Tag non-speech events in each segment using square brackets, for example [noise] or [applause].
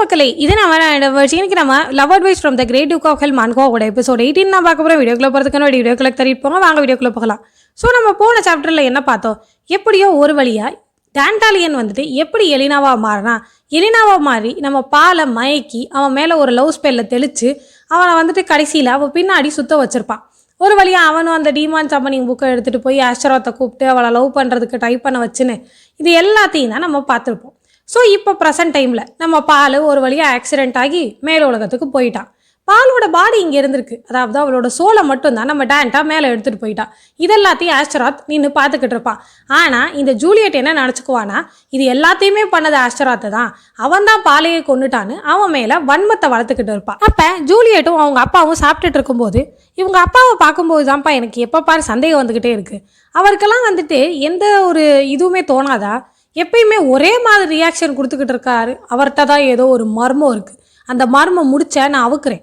மக்களே இது நம்ம இன்னைக்கு நம்ம love advice from the great duke of hell மான்கோவோட episode eighteen நான் பார்க்க போகிறோம் வீடியோக்குள்ள போகிறதுக்கான வீடியோக்குள்ள தள்ளிட்டு போங்க. வாங்க வீடியோக்குள்ள போகலாம். ஸோ நம்ம போன சாப்டரில் என்ன பார்த்தோம்? எப்படியோ ஒரு வழியாக டான்டாலியன் வந்துட்டு எப்படி எலினாவாக மாறினா எலினாவாக மாறி நம்ம பாலை மயக்கி அவன் மேலே ஒரு லவ் ஸ்பெல்ல தெளித்து அவனை வந்துட்டு கடைசியில் அவன் பின்னாடி சுத்த வச்சிருப்பான். ஒரு வழியாக அவனும் அந்த டிமான் சம்மனிங் புக்கை எடுத்துகிட்டு போய் ஆஸ்டரோத்தை கூப்பிட்டு அவளை லவ் பண்ணுறதுக்கு டைப் பண்ண வச்சுன்னு இது எல்லாத்தையும் தான் நம்ம பார்த்துருப்போம். ஸோ இப்போ ப்ரெசன்ட் டைமில் நம்ம பால் ஒரு வழியாக ஆக்சிடெண்ட் ஆகி மேல் உலகத்துக்கு போயிட்டான் பாலோட பாடி இங்கே இருந்திருக்கு. அதாவது அவளோட சோலை மட்டும்தான் நம்ம டேண்ட்டாக மேலே எடுத்துகிட்டு போயிட்டான் இதெல்லாத்தையும் ஆஸ்டராத் நின்று பார்த்துக்கிட்டு இருப்பான் ஆனால் இந்த ஜூலியட் என்ன நினச்சிக்குவானா இது எல்லாத்தையுமே பண்ணது ஆஸ்டராத்து தான். அவன் தான் பாலையை கொண்டுட்டான்னு அவன் மேலே வன்மத்தை வளர்த்துக்கிட்டு இருப்பான் அப்போ ஜூலியட்டும் அவங்க அப்பாவும் சாப்பிட்டுட்டு இருக்கும்போது இவங்க அப்பாவை பார்க்கும்போது தான்ப்பா எனக்கு எப்போ பாரு சந்தேகம் வந்துக்கிட்டே இருக்குது அவருக்கெல்லாம் வந்துட்டு எந்த ஒரு இதுவுமே தோணாதா? எப்பயுமே ஒரே மாதிரி ரியாக்ஷன் கொடுத்துக்கிட்டு இருக்காரு. அவர்கிட்ட தான் ஏதோ ஒரு மர்மம் இருக்குது அந்த மர்மம் முடிச்ச நான் அவுக்குறேன்.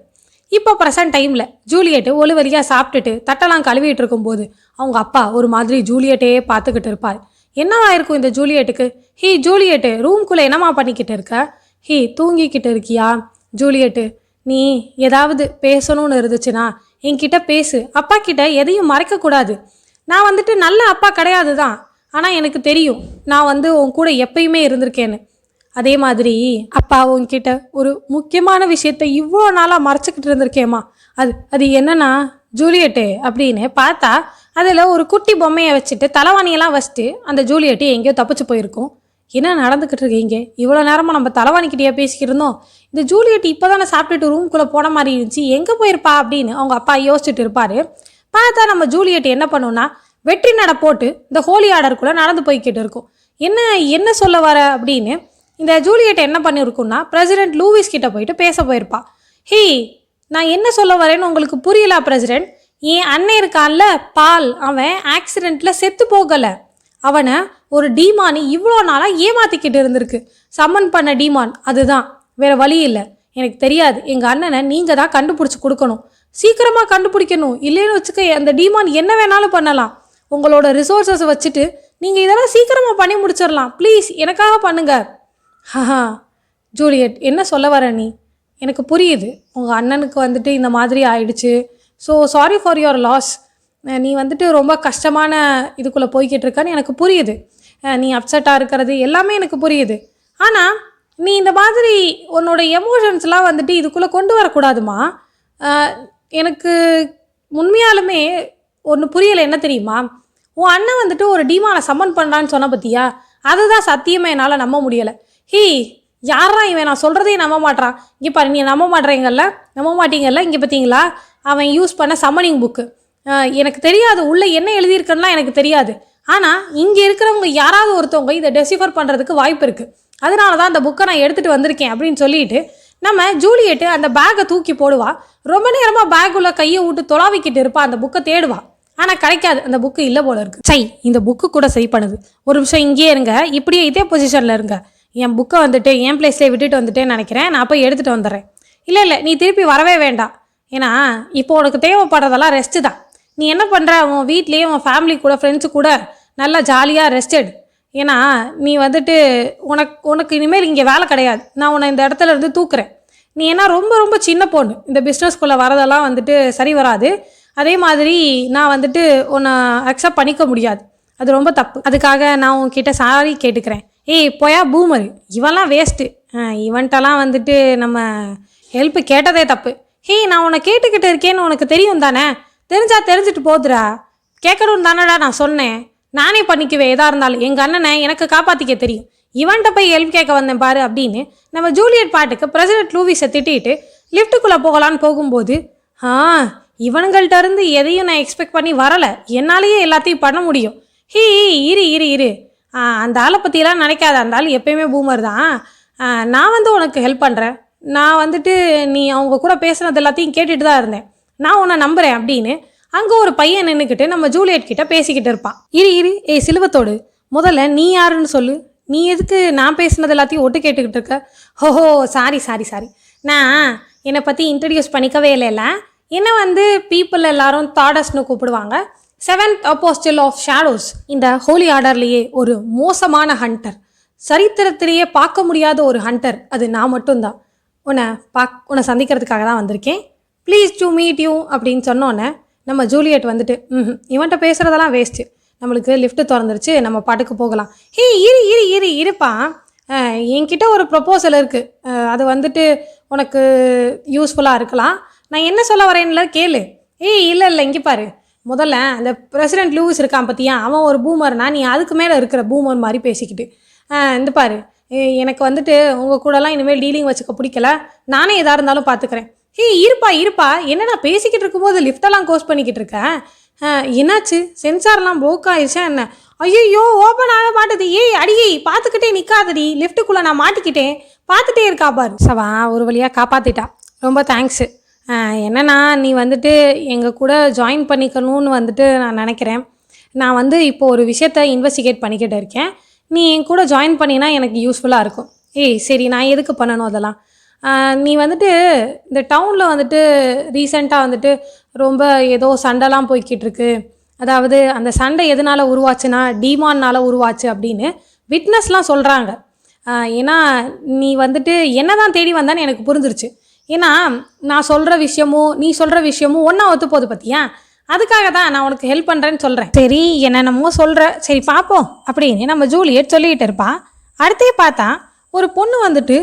இப்போ ப்ரெசன்ட் டைமில் ஜூலியட்டு ஒளி வழியாக சாப்பிட்டுட்டு தட்டெல்லாம் கழுவிட்டு இருக்கும்போது அவங்க அப்பா ஒரு மாதிரி ஜூலியட்டையே பார்த்துக்கிட்டு இருப்பார். என்னவா இருக்கும் இந்த ஜூலியட்டுக்கு? ஹீ ஜூலியட்டு ரூம்குள்ளே என்னம்மா பண்ணிக்கிட்டு இருக்க? ஹீ தூங்கிக்கிட்டு இருக்கியா? ஜூலியட்டு நீ ஏதாவது பேசணும்னு இருந்துச்சுன்னா என்கிட்ட பேசு. அப்பா கிட்ட எதையும் மறைக்கக்கூடாது. நான் வந்துட்டு நல்ல அப்பா கிடையாது தான் ஆனால் எனக்கு தெரியும் நான் வந்து உன் கூட எப்பயுமே இருந்திருக்கேன்னு. அதே மாதிரி அப்பா உன்கிட்ட ஒரு முக்கியமான விஷயத்த இவ்வளோ நாளாக மறைச்சிக்கிட்டு இருந்திருக்கேம்மா. அது அது என்னன்னா ஜூலியட்டு அப்படின்னு பார்த்தா அதில் ஒரு குட்டி பொம்மையை வச்சுட்டு தலைவாணியெல்லாம் வச்சுட்டு அந்த ஜூலியட்டு எங்கேயோ தப்பிச்சு போயிருக்கும். என்ன நடந்துக்கிட்டு இருக்கீங்க இங்கே? இவ்வளோ நேரமாக நம்ம தலைவாணிக்கிட்டே பேசிக்கிட்டு இருந்தோம். இந்த ஜூலியட் இப்போ தானே சாப்பிட்டுட்டு ரூம்குள்ளே போன மாதிரி இருந்துச்சு. எங்கே போயிருப்பா அப்படின்னு அவங்க அப்பா யோசிச்சுட்டு இருப்பார். பார்த்தா நம்ம ஜூலியட் என்ன பண்ணுன்னா வெற்றி நட போட்டு இந்த ஹோலி ஆர்டருக்குள்ளே நடந்து போய்கிட்டு இருக்கும். என்ன என்ன சொல்ல வர அப்படின்னு இந்த ஜூலியட் என்ன பண்ணியிருக்குன்னா பிரசிடென்ட் லூவிஸ் கிட்ட போயிட்டு பேச போயிருப்பா. ஹே நான் என்ன சொல்ல வரேன்னு உங்களுக்கு புரியல பிரசிடென்ட்? என் அண்ணன் இருக்கான்ல பால். அவன் ஆக்சிடெண்ட்டில் செத்து போகலை. அவனை ஒரு டீமானி இவ்வளோ நாளாக ஏமாத்திக்கிட்டு இருந்திருக்கு. சம்மன் பண்ண டீமான் அதுதான். வேற வழி இல்லை. எனக்கு தெரியாது. எங்கள் அண்ணனை நீங்கள் தான் கண்டுபிடிச்சி கொடுக்கணும். சீக்கிரமாக கண்டுபிடிக்கணும். இல்லைன்னு வச்சுக்க அந்த டீமான் என்ன வேணாலும் பண்ணலாம். உங்களோட ரிசோர்ஸஸ் வச்சுட்டு நீங்கள் இதெல்லாம் சீக்கிரமாக பண்ணி முடிச்சிடலாம் ப்ளீஸ் எனக்காக பண்ணுங்க. ஹஹா. ஜூலியட் என்ன சொல்ல வர நீ? எனக்கு புரியுது. உங்கள் அண்ணனுக்கு வந்துட்டு இந்த மாதிரி ஆயிடுச்சு. So sorry for your loss நீ வந்துட்டு ரொம்ப கஷ்டமான இதுக்குள்ளே போய்கிட்டு இருக்கான்னு எனக்கு புரியுது. நீ அப்செட்டாக இருக்கிறது எல்லாமே எனக்கு புரியுது. ஆனால் நீ இந்த மாதிரி உன்னோட எமோஷன்ஸ்லாம் வந்துட்டு இதுக்குள்ளே கொண்டு வரக்கூடாதுமா? எனக்கு உண்மையாலுமே ஒன்று புரியலை என்ன தெரியுமா? உன் அண்ணன் வந்துட்டு ஒரு டீமானை சம்மன் பண்ணுறான்னு சொன்ன பத்தியா? அதுதான் சத்தியமே என்னால் நம்ப முடியலை. ஹீ யாரா இவன்? நான் சொல்கிறதையும் நம்ப மாட்டான் இங்கே பாரு நீ நம்ப மாட்டேறீங்கல்ல நம்ப மாட்டீங்கல்ல? இங்கே பார்த்தீங்களா அவன் யூஸ் பண்ண சம்மனிங் புக்கு எனக்கு தெரியாது. உள்ளே என்ன எழுதியிருக்குன்னா எனக்கு தெரியாது. ஆனால் இங்கே இருக்கிறவங்க யாராவது ஒருத்தவங்க இதை டெசிஃபர் பண்ணுறதுக்கு வாய்ப்பு இருக்குது அதனால தான் அந்த புக்கை நான் எடுத்துகிட்டு வந்திருக்கேன் அப்படின்னு சொல்லிட்டு நம்ம ஜூலியட்டு அந்த பேக்கை தூக்கி போடுவா. ரொம்ப நேரமாக பேக்குள்ளே கையை விட்டு தொலாவிக்கிட்டு இருப்பா. அந்த புக்கை தேடுவா. ஆனால் கிடைக்காது. அந்த புக்கு இல்லை போல இருக்கு. சை இந்த புக்கு கூட சரி பண்ணுது. ஒரு நிமிஷம் இங்கேயே இருங்க. இப்படியே இதே பொசிஷனில் இருங்க. என் புக்கை வந்துட்டு என் பிளேஸ்லேயே விட்டுட்டு வந்துட்டேன்னு நினைக்கிறேன். நான் போய் எடுத்துகிட்டு வந்துடுறேன். இல்லை இல்லை நீ திருப்பி வரவே வேண்டாம். ஏன்னா இப்போ உனக்கு தேவைப்படுறதெல்லாம் ரெஸ்ட்டு தான். நீ என்ன பண்ணுற உன் வீட்லேயே உன் ஃபேமிலி கூட ஃப்ரெண்ட்ஸு கூட நல்லா ஜாலியாக ரெஸ்ட் ஏன்னா நீ வந்துட்டு உனக்கு உனக்கு இனிமேல் இங்கே வேலை கிடையாது. நான் உன்னை இந்த இடத்துல இருந்து தூக்குறேன். நீ ஏன்னா ரொம்ப ரொம்ப சின்ன பொண்ணு. இந்த பிஸ்னஸ்குள்ளே வரதெல்லாம் வந்துட்டு சரி வராது. அதே மாதிரி நான் வந்துட்டு உன்னை அக்செப்ட் பண்ணிக்க முடியாது. அது ரொம்ப தப்பு. அதுக்காக நான் உன்கிட்ட சாரி கேட்டுக்கிறேன். ஏய் போயா பூமர். இவன்லாம் வேஸ்ட்டு இவன்ட்டெல்லாம் வந்துட்டு நம்ம ஹெல்ப் கேட்டதே தப்பு. ஹே நான் உன்னை கேட்டுக்கிட்டு இருக்கேன்னு உனக்கு தெரியும் தானே? தெரிஞ்சா தெரிஞ்சுட்டு போதுடா. கேட்கணும் தானடா நான் சொன்னேன். நானே பண்ணிக்குவேன் எதாக இருந்தாலும். எங்கள் அண்ணனை எனக்கு காப்பாற்றிக்க தெரியும். இவன்கிட்ட போய் ஹெல்ப் கேட்க வந்தேன் பாரு அப்படின்னு நம்ம ஜூலியட் பாட்டுக்கு பிரசிடென்ட் லூவிஸை திட்டிட்டு லிஃப்ட்டுக்குள்ளே போகலான்னு போகும்போது ஆ இவனுங்கள்ட்ட இருந்து எதையும் நான் எக்ஸ்பெக்ட் பண்ணி வரலை. என்னாலேயே எல்லாத்தையும் பண்ண முடியும். ஹீ இரு இரு இரு. அந்த ஆளை பற்றிலாம் நினைக்காத. அந்த ஆள் எப்பயுமே பூமர் தான். நான் வந்து உனக்கு ஹெல்ப் பண்ணுறேன் நான் வந்துட்டு நீ அவங்க கூட பேசுனது எல்லாத்தையும் கேட்டுட்டு தான் இருந்தேன். நான் உன்னை நம்புகிறேன் அப்படின்னு அங்கே ஒரு பையன் நின்றுக்கிட்டு நம்ம ஜூலியட் கிட்ட பேசிக்கிட்டு இருப்பான். இரு இரு. ஏய் சிலுவத்தோடு. முதல்ல நீ யாருன்னு சொல்லு. நீ எதுக்கு நான் பேசுனது எல்லாத்தையும் ஒட்டு கேட்டுக்கிட்டு இருக்க? ஹோஹோ சாரி சாரி சாரி நான் என்னை பற்றி இன்ட்ரடியூஸ் பண்ணிக்கவே இல்லைல்ல. இன்னும் வந்து பீப்புள் எல்லாரும் தாடஸ்னு கூப்பிடுவாங்க? செவன்த் அப்போஸ்டில் ஆஃப் ஷேடோஸ் இந்த ஹோலி ஆர்டர்லேயே ஒரு மோசமான ஹண்டர் சரித்திரத்திலேயே பார்க்க முடியாத ஒரு ஹண்டர் அது நான் மட்டும்தான். உன்னை பாக் உன்னை சந்திக்கிறதுக்காக தான் வந்திருக்கேன். ப்ளீஸ் டு மீட் யூ அப்படின்னு சொன்னோன்னே நம்ம ஜூலியட் வந்துட்டு ம் இவன்கிட்ட பேசுகிறதெல்லாம் வேஸ்ட்டு நம்மளுக்கு லிஃப்ட்டு திறந்துருச்சு நம்ம பாட்டுக்கு போகலாம். ஹே இரு இரு இரு இருப்பா. என்கிட்ட ஒரு ப்ரொப்போசல் இருக்குது அது வந்துட்டு உனக்கு யூஸ்ஃபுல்லாக இருக்கலாம். நான் என்ன சொல்ல வரேன்ல கேளு. ஏய் இல்லை இல்லை இங்கே பாரு. முதல்ல அந்த பிரசிடென்ட் லூவிஸ் இருக்கான் பார்த்தியா அவன் ஒரு பூமர்னா நீ அதுக்கு மேலே இருக்கிற பூமர் மாதிரி பேசிக்கிட்டு. இந்த பாரு. எனக்கு வந்துட்டு உங்கள் கூடலாம் இனிமேல் டீலிங் வச்சுக்க பிடிக்கல. நானே எதாக இருந்தாலும் பார்த்துக்கிறேன் ஏய் இருப்பா இருப்பா. என்னடா பேசிக்கிட்டு இருக்கும்போது லிஃப்டெல்லாம் க்ளோஸ் பண்ணிக்கிட்டு இருக்கேன் என்னாச்சு? சென்சார்லாம் ப்ரோக் ஆயிடுச்சா என்ன? ஐயோ ஓப்பன் ஆக மாட்டுது. ஏய் அடியே பார்த்துக்கிட்டே நிற்காதடி லிஃப்ட்டுக்குள்ளே நான் மாட்டிக்கிட்டேன். பார்த்துட்டே இருக்கா பாரு. சவா ஒரு வழியாக காப்பாற்றிட்டா ரொம்ப தேங்க்ஸு என்னன்னா நீ வந்துட்டு எங்கள் கூட ஜாயின் பண்ணிக்கணும்னு வந்துட்டு நான் நினைக்கிறேன். நான் வந்து இப்போ ஒரு விஷயத்த இன்வெஸ்டிகேட் பண்ணிக்கிட்டு இருக்கேன். நீ என் கூட ஜாயின் பண்ணினா எனக்கு யூஸ்ஃபுல்லாக இருக்கும். ஏய் சரி நான் எதுக்கு பண்ணணும் அதெல்லாம்? நீ வந்துட்டு இந்த டவுனில் வந்துட்டு ரீசெண்டாக வந்துட்டு ரொம்ப ஏதோ சண்டைலாம் போய்கிட்டு இருக்கு. அதாவது அந்த சண்டை எதனால் உருவாச்சுன்னா டிமான்னால் உருவாச்சு அப்படின்னு விட்னஸ்லாம் சொல்கிறாங்க ஏன்னா நீ வந்துட்டு என்ன தான் தேடி வந்தான்னு எனக்கு புரிஞ்சிருச்சு. ஏன்னா நான் சொல்கிற விஷயமும் நீ சொல்கிற விஷயமும் ஒன்றா ஒத்து போகுது பார்த்தியா அதுக்காக தான் நான் உனக்கு ஹெல்ப் பண்ணுறேன்னு சொல்கிறேன் சரி என்னென்னமோ சொல்கிற சரி பார்ப்போம் அப்படின்னு நம்ம ஜூலியட் சொல்லிகிட்டு இருப்பா. அடுத்தே பார்த்தா ஒரு பொண்ணு வந்துட்டு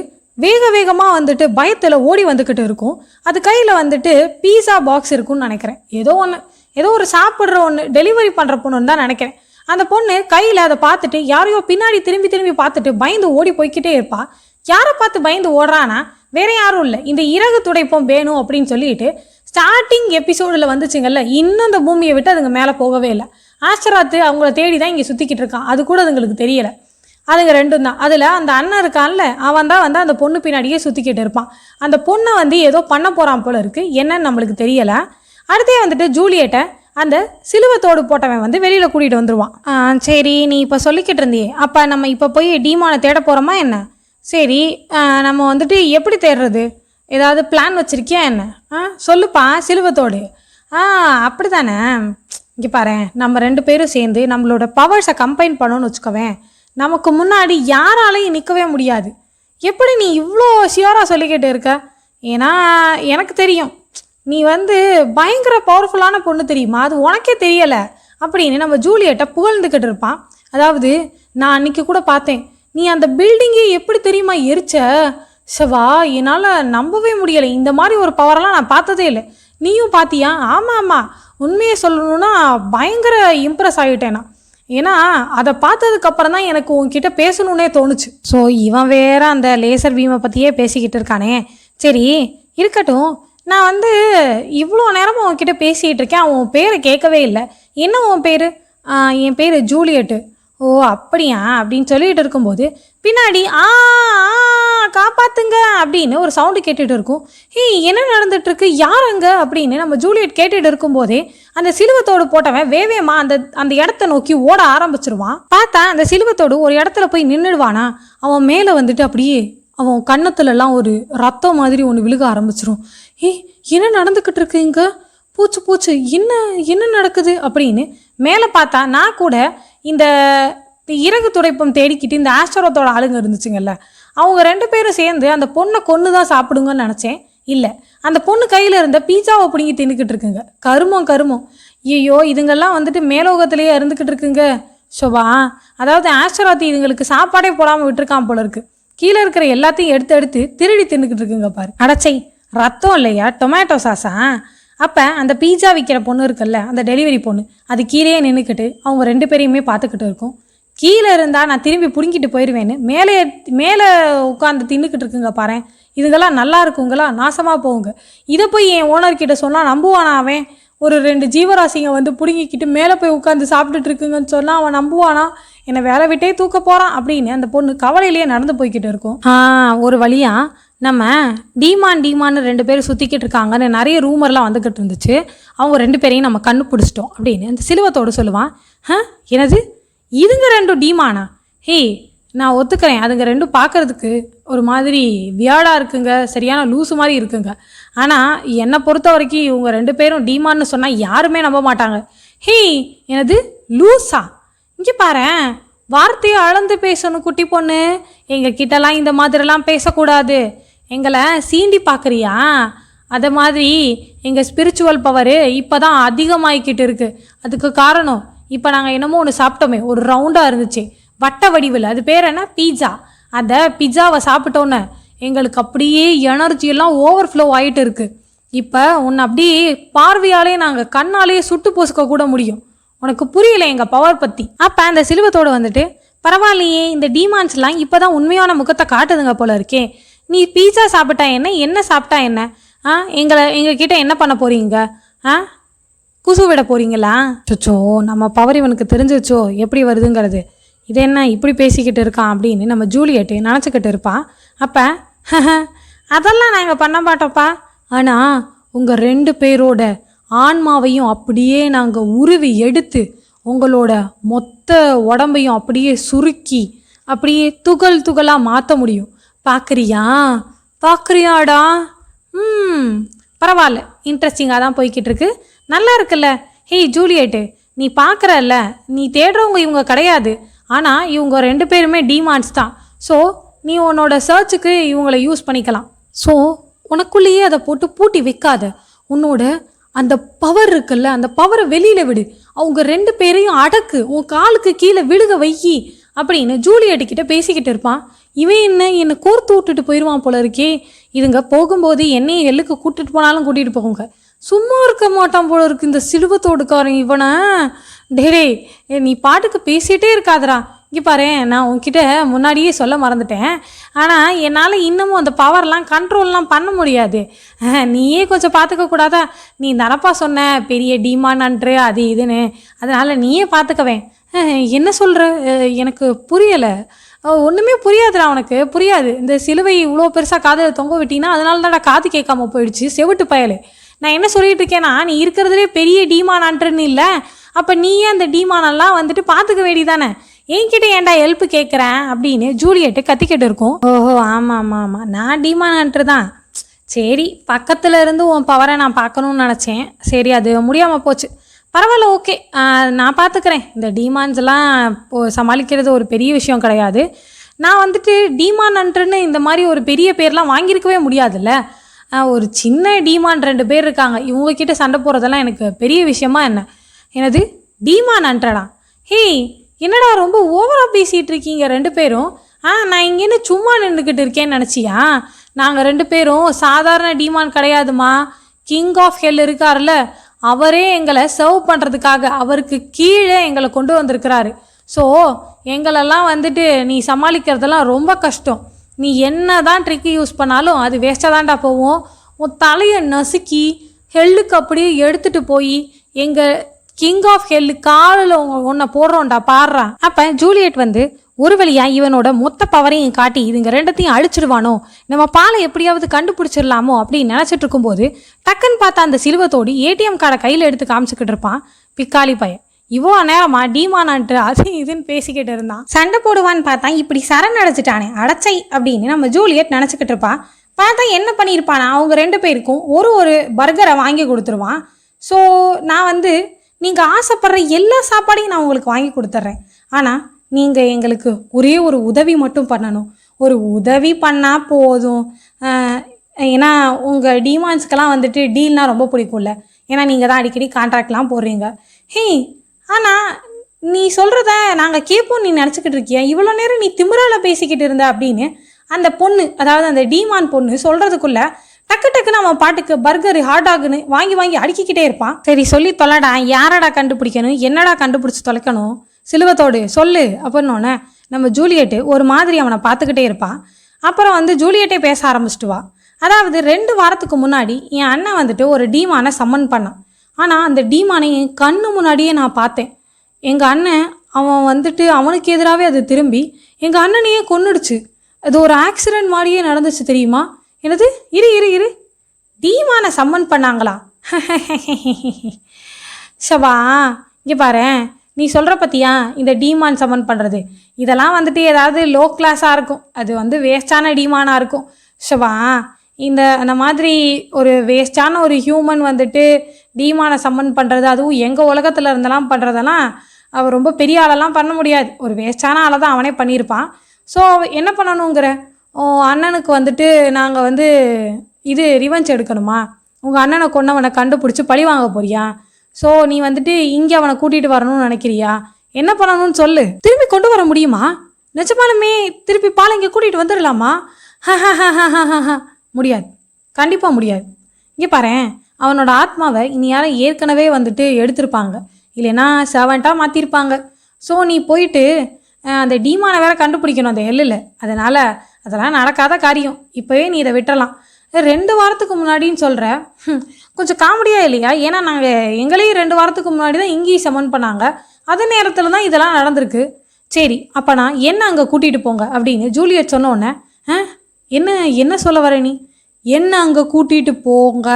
வேக வேகமாக வந்துட்டு பயத்தில் ஓடி வந்துக்கிட்டு இருக்கும். அது கையில் வந்துட்டு பீஸா பாக்ஸ் இருக்கும்னு நினைக்கிறேன். ஏதோ ஒன்று ஏதோ ஒரு சாப்பிட்ற ஒன்று டெலிவரி பண்ணுற பொண்ணுன்னு தான் நினைக்கிறேன். அந்த பொண்ணு கையில் அதை பார்த்துட்டு யாரையோ பின்னாடி திரும்பி திரும்பி பார்த்துட்டு பயந்து ஓடி போய்க்கிட்டே இருப்பாள் யாரை பார்த்து பயந்து ஓடுறானா வேற யாரும் இல்லை. இந்த இறகு துடைப்பம் வேணும் அப்படின்னு சொல்லிட்டு ஸ்டார்டிங் எபிசோடில் வந்துச்சுங்கல்ல இன்னும் அந்த பூமியை விட்டு அதுங்க மேலே போகவே இல்லை. ஆஸ்டராத்து அவங்கள தேடி தான் இங்கே சுற்றிக்கிட்டு இருக்கான். அது கூட அதுங்களுக்கு தெரியலை. அதுங்க ரெண்டும் தான் அதில் அந்த அண்ணன் இருக்கான்ல அவன் தான் வந்து அந்த பொண்ணு பின்னாடியே சுற்றிக்கிட்டு இருப்பான். அந்த பொண்ணை வந்து ஏதோ பண்ண போகிறான் போல இருக்குது என்னன்னு நம்மளுக்கு தெரியலை. அடுத்தே வந்துட்டு ஜூலியட்டை அந்த சிலுவத்தோடு போட்டவன் வந்து வெளியில் கூட்டிகிட்டு வந்துடுவான் சரி நீ இப்போ சொல்லிக்கிட்டு இருந்தியே. அப்போ நம்ம இப்போ போய் டீமானை தேட போகிறோமா என்ன? சரி நம்ம வந்துட்டு எப்படி தேடுறது? ஏதாவது பிளான் வச்சுருக்கியா என்ன? ஆ சொல்லுப்பா சிலுவத்தோடு. ஆ அப்படி தானே இங்கே பாரு நம்ம ரெண்டு பேரும் சேர்ந்து நம்மளோட பவர்ஸை கம்பைன் பண்ணோன்னு வச்சுக்கோவேன். நமக்கு முன்னாடி யாராலையும் நிற்கவே முடியாது. எப்படி நீ இவ்வளோ ஷியோராக சொல்லிக்கிட்டு இருக்க? ஏன்னா எனக்கு தெரியும். நீ வந்து பயங்கர பவர்ஃபுல்லான பொண்ணு தெரியுமா? அது உனக்கே தெரியலை. அப்படின்னு நம்ம ஜூலியட்டை புகழ்ந்துக்கிட்டு இருப்பான். அதாவது நான் அன்றைக்கி கூட பார்த்தேன். நீ அந்த பில்டிங்கே எப்படி தெரியுமா எரிச்ச? சவா என்னால் நம்பவே முடியலை. இந்த மாதிரி ஒரு பவரெல்லாம் நான் பார்த்ததே இல்லை. நீயும் பார்த்தியா ஆமாம் ஆமாம் உண்மையை சொல்லணும்னா பயங்கர இம்ப்ரெஸ் ஆகிட்டேன் நான் ஏன்னா அதை பார்த்ததுக்கப்புறம் தான் எனக்கு உன்கிட்ட பேசணுன்னே தோணுச்சு. ஸோ இவன் வேற அந்த லேசர் பீமை பற்றியே பேசிக்கிட்டு இருக்கானே. சரி இருக்கட்டும். நான் வந்து இவ்வளோ நேரமாக உன்கிட்ட பேசிகிட்டு இருக்கேன். அவன் உன் பேரை கேட்கவே இல்லை. என்ன உன் பேர்? என் பேர் ஜூலியட்டு. ஓ அப்படியா? அப்படின்னு சொல்லிகிட்டு இருக்கும்போது பின்னாடி ஆ ஆ, காப்பாத்துங்க அப்படின்னு ஒரு சவுண்டு கேட்டுகிட்டு இருக்கும். ஹே என்ன நடந்துட்டுருக்கு? யார் அங்கே? அப்படின்னு நம்ம ஜூலியட் கேட்டுட்டு இருக்கும்போதே அந்த சிலுவத்தோடு போட்டவன் வேவேமா அந்த அந்த இடத்த நோக்கி ஓட ஆரம்பிச்சிருவான். பார்த்தா அந்த சிலுவத்தோடு ஒரு இடத்துல போய் நின்றுடுவானா அவன் மேலே வந்துட்டு அப்படியே அவன் கன்னத்துலலாம் ஒரு ரத்தம் மாதிரி ஒன்று விழுக ஆரம்பிச்சிரும். ஏ என்ன நடந்துக்கிட்டு இருக்கு இங்கே? பூச்சு பூச்சு என்ன என்ன நடக்குது? அப்படின்னு மேலே பார்த்தா நான் கூட இந்த இறகு துடைப்பம் தேடிக்கிட்டு இந்த ஆஸ்டரோத்தோட ஆளுங்க இருந்துச்சுங்கல்ல அவங்க ரெண்டு பேரும் சேர்ந்து அந்த பொண்ணை கொன்று தான் சாப்பிடுங்கன்னு நினச்சேன். இல்லை அந்த பொண்ணு கையில் இருந்த பீஸாவை பிடுங்கி தின்னுக்கிட்டு இருக்குங்க. கருமம் கருமம். ஐயோ இதுங்கெல்லாம் வந்துட்டு மேலோகத்திலேயே இருந்துக்கிட்டு இருக்குங்க. ஷோபா அதாவது ஆஸ்டராத்தி இதுங்களுக்கு சாப்பாடே போடாமல் விட்டுருக்கான் போல இருக்கு. கீழே இருக்கிற எல்லாத்தையும் எடுத்து எடுத்து திருடி தின்னுக்கிட்டு இருக்குங்க பாரு. அடச்சை ரத்தம் இல்லையா? டொமேட்டோ சாஸா? அப்போ அந்த பீட்சா விற்கிற பொண்ணு இருக்குல்ல அந்த டெலிவரி பொண்ணு அது கீழே நின்றுக்கிட்டு அவங்க ரெண்டு பேரையுமே பார்த்துக்கிட்டு இருக்கும். கீழே இருந்தால் நான் திரும்பி பிடுங்கிட்டு போயிடுவேன்னு மேலே மேலே உட்காந்து தின்னுக்கிட்டு இருக்குங்க பாரு இதுங்கெல்லாம் நல்லா இருக்குங்களா நாசமாக போகுங்க. இதை போய் என் ஓனர்கிட்ட சொன்னால் நம்புவானா அவன்? ஒரு ரெண்டு ஜீவராசிங்க வந்து பிடுங்கிக்கிட்டு மேலே போய் உட்காந்து சாப்பிட்டுட்டு இருக்குங்கன்னு சொன்னால் அவன் நம்புவானா? என்னை வேலை விட்டே தூக்க போகிறான் அப்படின்னு அந்த பொண்ணு கவலையிலேயே நடந்து போய்கிட்டு இருக்கும். ஒரு வழியாக நம்ம டீமான் டீமான்னு ரெண்டு பேரும் சுற்றிக்கிட்டு இருக்காங்கன்னு நிறைய ரூமர்லாம் வந்துக்கிட்டு இருந்துச்சு. அவங்க ரெண்டு பேரையும் நம்ம கண்ணு பிடிச்சிட்டோம் அப்படின்னு அந்த சிலுவத்தோடு சொல்லுவான் ஆ என்னது? இதுங்க ரெண்டும் டீமானா? ஹே நான் ஒத்துக்கிறேன். அதுங்க ரெண்டும் பார்க்கறதுக்கு ஒரு மாதிரி வியாடாக இருக்குங்க சரியான லூசு மாதிரி இருக்குங்க. ஆனால் என்னை பொறுத்த வரைக்கும் இவங்க ரெண்டு பேரும் டீமான்னு சொன்னால் யாருமே நம்ப மாட்டாங்க. ஹே எனது லூஸா இங்கே பாரு வார்த்தையை அளந்து பேசணும் குட்டி பொண்ணு. எங்கள் கிட்டலாம் இந்த மாதிரிலாம் பேசக்கூடாது. எங்களை சீண்டி பார்க்குறியா அதை மாதிரி எங்கள் ஸ்பிரிச்சுவல் பவரு இப்போ தான் அதிகமாகிக்கிட்டு இருக்குது அதுக்கு காரணம் இப்போ நாங்கள் என்னமோ ஒன்று சாப்பிட்டோமே ஒரு ரவுண்டாக இருந்துச்சு. வட்ட வடிவில் அது பேர் என்ன? பீட்சா அந்த பிட்சாவை சாப்பிட்டோன்னே எங்களுக்கு அப்படியே எனர்ஜி எல்லாம் ஓவர்ஃப்ளோ ஆகிட்டு இருக்குது இப்போ உன்னை அப்படியே பார்வையாலே நாங்கள் கண்ணாலேயே சுட்டு பூசுக்க கூட முடியும். உனக்கு புரியல எங்கள் பவர் பற்றி அப்போ அந்த சிலுவத்தோடு வந்துட்டு பரவாயில்லையே இந்த டிமான்ஸ்லாம் இப்போ தான் உண்மையான முகத்தை காட்டுதுங்க போல இருக்கே. நீ பீட்சா சாப்பிட்டா என்ன? என்ன சாப்பிட்டா என்ன? ஆ எங்களை எங்ககிட்ட என்ன பண்ண போறீங்க? ஆ குசு விட போறீங்களா? சொச்சோ நம்ம பவர் இவனுக்கு தெரிஞ்சிச்சோ எப்படி வருதுங்கிறது. இது என்ன இப்படி பேசிக்கிட்டு இருக்கான் அப்படின்னு நம்ம ஜூலியட்டு நினச்சிக்கிட்டு இருப்பான் அப்போ [laughs] அதெல்லாம் நாங்கள் பண்ண மாட்டோம்ப்பா. ஆனால் உங்கள் ரெண்டு பேரோட ஆன்மாவையும் அப்படியே நாங்கள் உருவி எடுத்து உங்களோட மொத்த உடம்பையும் அப்படியே சுருக்கி அப்படியே துகள் துகளாக மாற்ற முடியும். பார்க்குறியா பார்க்குறியாடா ம் பரவாயில்ல. இன்ட்ரெஸ்டிங்காக தான் போய்கிட்டு இருக்கு நல்லா இருக்குல்ல. ஹேய் ஜூலியட்டு நீ பார்க்குறல்ல நீ தேடுறவங்க இவங்க கிடையாது. ஆனால் இவங்க ரெண்டு பேருமே டிமாண்ட்ஸ் தான். ஸோ நீ உன்னோட சர்ச்சுக்கு இவங்களை யூஸ் பண்ணிக்கலாம். ஸோ உனக்குள்ளேயே அதை போட்டு பூட்டி வைக்காத. உன்னோட அந்த பவர் இருக்குல்ல அந்த பவரை வெளியில் விடு. அவங்க ரெண்டு பேரையும் அடக்கு. உன் காலுக்கு கீழே விழுக வையி அப்படின்னு ஜூலியட் கிட்ட பேசிக்கிட்டு இருப்பான். இவன் என்ன? என்னை கோர்த்து விட்டுட்டு போயிடுவான் போல இருக்கே. இதுங்க போகும்போது என்னையும் எள்ளுக்கு கூட்டிட்டு போனாலும் கூட்டிகிட்டு போகுங்க. சும்மா இருக்க மாட்டான் போல இருக்கு இந்த சிலுவத்தோடுக்காரன் இவனை. டேடே நீ பாட்டுக்கு பேசிகிட்டே இருக்காதரா இங்கே பாரு நான் உன்கிட்ட முன்னாடியே சொல்ல மறந்துட்டேன். ஆனால் என்னால் இன்னமும் அந்த பவர்லாம் கண்ட்ரோல்லாம் பண்ண முடியாது. நீயே கொஞ்சம் பார்த்துக்க கூடாதா? நீ நடப்பா சொன்ன பெரிய டிமாண்டன்ட்ரு அது இதுன்னு. அதனால் நீயே பார்த்துக்கவேன் என்ன சொல்கிற எனக்கு புரியலை. ஒன்றுமே புரியாதுடா அவனுக்கு புரியாது. இந்த சிலுவை இவ்வளோ பெருசாக காதில் தொங்க விட்டீங்கன்னா அதனால தான்டா காது கேட்காம போயிடுச்சு. செவிட்டு பயலு. நான் என்ன சொல்லிட்டு இருக்கேன்னா நீ இருக்கிறதுலே பெரிய டீமானான்றன்னு இல்லை. அப்போ நீயே அந்த டீமானெல்லாம் வந்துட்டு பார்த்துக்க வேண்டியதானே என்கிட்ட ஏன்டா ஹெல்ப் கேட்குறேன் அப்படின்னு ஜூலியட்டு கத்திக்கிட்டு இருக்கும். ஓஹோ ஆமாம் ஆமாம் ஆமாம் நான் டீமானான்ட்டு தான் சரி பக்கத்தில் இருந்து உன் பவரை நான் பார்க்கணும்னு நினச்சேன். சரி அது முடியாமல் போச்சு. பரவாயில்ல ஓகே நான் பார்த்துக்கிறேன் இந்த டீமான்ஸ்லாம் சமாளிக்கிறது ஒரு பெரிய விஷயம் கிடையாது. நான் வந்துட்டு டீமான்ன்றன்னு இந்த மாதிரி ஒரு பெரிய பேர்லாம் வாங்கியிருக்கவே முடியாதுல்ல. ஒரு சின்ன டீமான் ரெண்டு பேர் இருக்காங்க. இவங்க கிட்ட சண்டை போடுறதெல்லாம் எனக்கு பெரிய விஷயமா என்ன? எனது டீமான் அன்றடா? ஹேய் என்னடா ரொம்ப ஓவராக பேசிகிட்டு இருக்கீங்க ரெண்டு பேரும்? ஆ நான் இங்கேன்னு சும்மா நின்றுக்கிட்டு இருக்கேன்னு நினச்சியா? நாங்கள் ரெண்டு பேரும் சாதாரண டீமான் கிடையாதுமா? கிங் ஆஃப் ஹெல் இருக்கார்ல அவரே எங்களை சர்வ் பண்ணுறதுக்காக அவருக்கு கீழே எங்களை கொண்டு வந்திருக்கிறாரு. ஸோ எங்களெல்லாம் வந்துட்டு நீ சமாளிக்கிறதெல்லாம் ரொம்ப கஷ்டம். நீ என்ன தான் ட்ரிக்கு யூஸ் பண்ணாலும் அது வேஸ்ட்டாக தான்டா போவோம் உன் தலையை நசுக்கி ஹெல்லுக்கு அப்படியே எடுத்துகிட்டு போய் எங்கள் கிங் ஆஃப் ஹெல்லு காலில் உன்னை போடுறோம்டா பாடுறான். அப்போ ஜூலியட் வந்து ஒரு வழியா இவனோட மொத்த பவரையும் காட்டி இதுங்க ரெண்டத்தையும் அழிச்சிடுவானோ நம்ம பாலை எப்படியாவது கண்டுபிடிச்சிடலாமோ அப்படின்னு நினச்சிட்டு இருக்கும்போது டக்குன்னு பார்த்தா அந்த சிலுவத்தோடு ஏடிஎம் கார்டை கையில் எடுத்து காமிச்சிக்கிட்டு இருப்பான் பிக்காளி பையன். இவ்வளோ நேரமா டீமானான்ட்டு அது இதுன்னு பேசிக்கிட்டு இருந்தான். சண்டை போடுவான்னு பார்த்தா இப்படி சரண் அடைச்சிட்டானே அடைச்சை அப்படின்னு நம்ம ஜூலியட் நினச்சிக்கிட்டு இருப்பா பார்த்தா என்ன பண்ணியிருப்பானா அவங்க ரெண்டு பேருக்கும் ஒரு ஒரு பர்கரை வாங்கி கொடுத்துருவான். ஸோ நான் வந்து நீங்கள் ஆசைப்படுற எல்லா சாப்பாடையும் நான் உங்களுக்கு வாங்கி கொடுத்துட்றேன் ஆனால் நீங்கள் எங்களுக்கு ஒரே ஒரு உதவி மட்டும் பண்ணணும். ஒரு உதவி பண்ணால் போதும். ஏன்னா உங்கள் டிமாண்ட்ஸ்க்கெல்லாம் வந்துட்டு டீல்னால் ரொம்ப பிடிக்கும்ல. ஏன்னா நீங்கள் தான் அடிக்கடி கான்ட்ராக்ட்லாம் போடுறீங்க. ஹே ஆனால் நீ சொல்கிறத நாங்கள் கேட்போம் நீ நினச்சிக்கிட்டு இருக்கியா? இவ்வளோ நேரம் நீ திமிரால பேசிக்கிட்டு இருந்த அப்படின்னு அந்த பொண்ணு அதாவது அந்த டீமான் பொண்ணு சொல்கிறதுக்குள்ள டக்கு டக்குன்னு அவன் பாட்டுக்கு பர்கர் ஹாட் டாக்னு வாங்கி வாங்கி அடுக்கிக்கிட்டே இருப்பான். சரி சொல்லி தொலைடா. யாரடா கண்டுபிடிக்கணும்? என்னடா கண்டுபிடிச்சி தொலைக்கணும்? சிலுவத்தோடு சொல்லு அப்படின்னோடனே நம்ம ஜூலியட்டு ஒரு மாதிரி அவனை பார்த்துக்கிட்டே இருப்பான் அப்புறம் வந்து ஜூலியட்டே பேச ஆரம்பிச்சிட்டு வா அதாவது ரெண்டு வாரத்துக்கு முன்னாடி என் அண்ணன் வந்துட்டு ஒரு டீமானை சம்மன் பண்ணான். ஆனால் அந்த டீமானை என் கண்ணு முன்னாடியே நான் பார்த்தேன். எங்கள் அண்ணன் அவன் வந்துட்டு அவனுக்கு எதிராகவே அது திரும்பி எங்கள் அண்ணனையே கொன்னுடுச்சு. அது ஒரு ஆக்சிடென்ட் மாதிரியே நடந்துச்சு தெரியுமா? என்னது? இரு இரு இரு. டீமானை சம்மன் பண்ணாங்களா? [laughs] ஷபா இங்கே பாரு நீ சொல்கிற பத்தியா? இந்த டீமான் சம்மன் பண்ணுறது இதெல்லாம் வந்துட்டு ஏதாவது லோ கிளாஸாக இருக்கும். அது வந்து வேஸ்டான டீமானாக இருக்கும். ஷவா இந்த அந்த மாதிரி ஒரு வேஸ்டான ஒரு ஹியூமன் வந்துட்டு டீமானை சம்மன் பண்ணுறது அதுவும் எங்கள் உலகத்தில் இருந்தெல்லாம் பண்ணுறதெல்லாம் அவர் ரொம்ப பெரிய ஆளெல்லாம் பண்ண முடியாது. ஒரு வேஸ்டான ஆளை தான் அவனே பண்ணியிருப்பான். ஸோ என்ன பண்ணணுங்கிற? ஓ அண்ணனுக்கு வந்துட்டு நாங்கள் வந்து இது ரிவெஞ்ச் எடுக்கணுமா? உங்கள் அண்ணனை கொண்டவனை கண்டுபிடிச்சி பழி வாங்க போறியா? ஸோ நீ வந்துட்டு இங்கே அவனை கூட்டிகிட்டு வரணும்னு நினைக்கிறியா? என்ன பண்ணணும்னு சொல்லு. திரும்பி கொண்டு வர முடியுமா? நிஜமாலுமே திருப்பி பால் இங்கே கூட்டிகிட்டு வந்துடலாமா முடியாது. கண்டிப்பாக முடியாது. இங்கே பாரு அவனோட ஆத்மாவை இனி யாரும் ஏற்கனவே வந்துட்டு எடுத்திருப்பாங்க. இல்லைன்னா செவன்ட்டாக மாற்றிருப்பாங்க ஸோ நீ போயிட்டு அந்த டீமானை வேற கண்டுபிடிக்கணும் அந்த எல்லில் அதனால் அதெல்லாம் நடக்காத காரியம். இப்போவே நீ இதை விட்டுறலாம். ரெண்டு வாரத்துக்கு முன்னாடின்னு சொல்கிற கொஞ்சம் காமெடியாக இல்லையா? ஏன்னா நாங்கள் எங்களையும் ரெண்டு வாரத்துக்கு முன்னாடி தான் இங்கேயும் சமன் பண்ணாங்க. அதே நேரத்தில் தான் இதெல்லாம் நடந்திருக்கு. சரி அப்போ நான் என்ன அங்கே கூட்டிகிட்டு போங்க அப்படின்னு ஜூலியட் சொன்னோடனே "ஆ, என்ன என்ன சொல்ல வர நீ? என்ன அங்கே கூட்டிகிட்டு போங்க?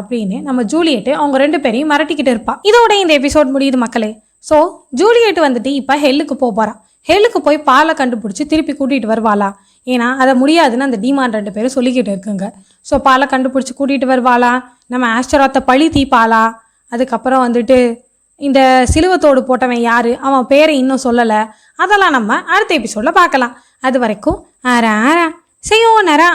அப்படின்னு நம்ம ஜூலியட்டு அவங்க ரெண்டு பேரையும் மிரட்டிக்கிட்டு இருப்பா. இதோட இந்த எபிசோட் முடியுது மக்களே. ஸோ ஜூலியட் வந்துட்டு இப்போ ஹெல்லுக்கு போக போகிறான் ஹெல்லுக்கு போய் பாலை கண்டுபிடிச்சி திருப்பி கூட்டிகிட்டு வருவாளா? ஏன்னா அதை முடியாதுன்னு அந்த டிமான் ரெண்டு பேரும் சொல்லிக்கிட்டு இருக்குங்க. ஸோ பாலை கண்டுபிடிச்சி கூட்டிகிட்டு வருவாளா? நம்ம ஆஸ்டராத்தை பழி தீப்பாளா? அதுக்கப்புறம் வந்துட்டு இந்த சிலுவத்தோடு போட்டவன் யார்? அவன் பேரை இன்னும் சொல்லலை. அதெல்லாம் நம்ம அடுத்த எபிசோடில் பார்க்கலாம். அது வரைக்கும் ஆரா ஆரா. செய்யோ நரா.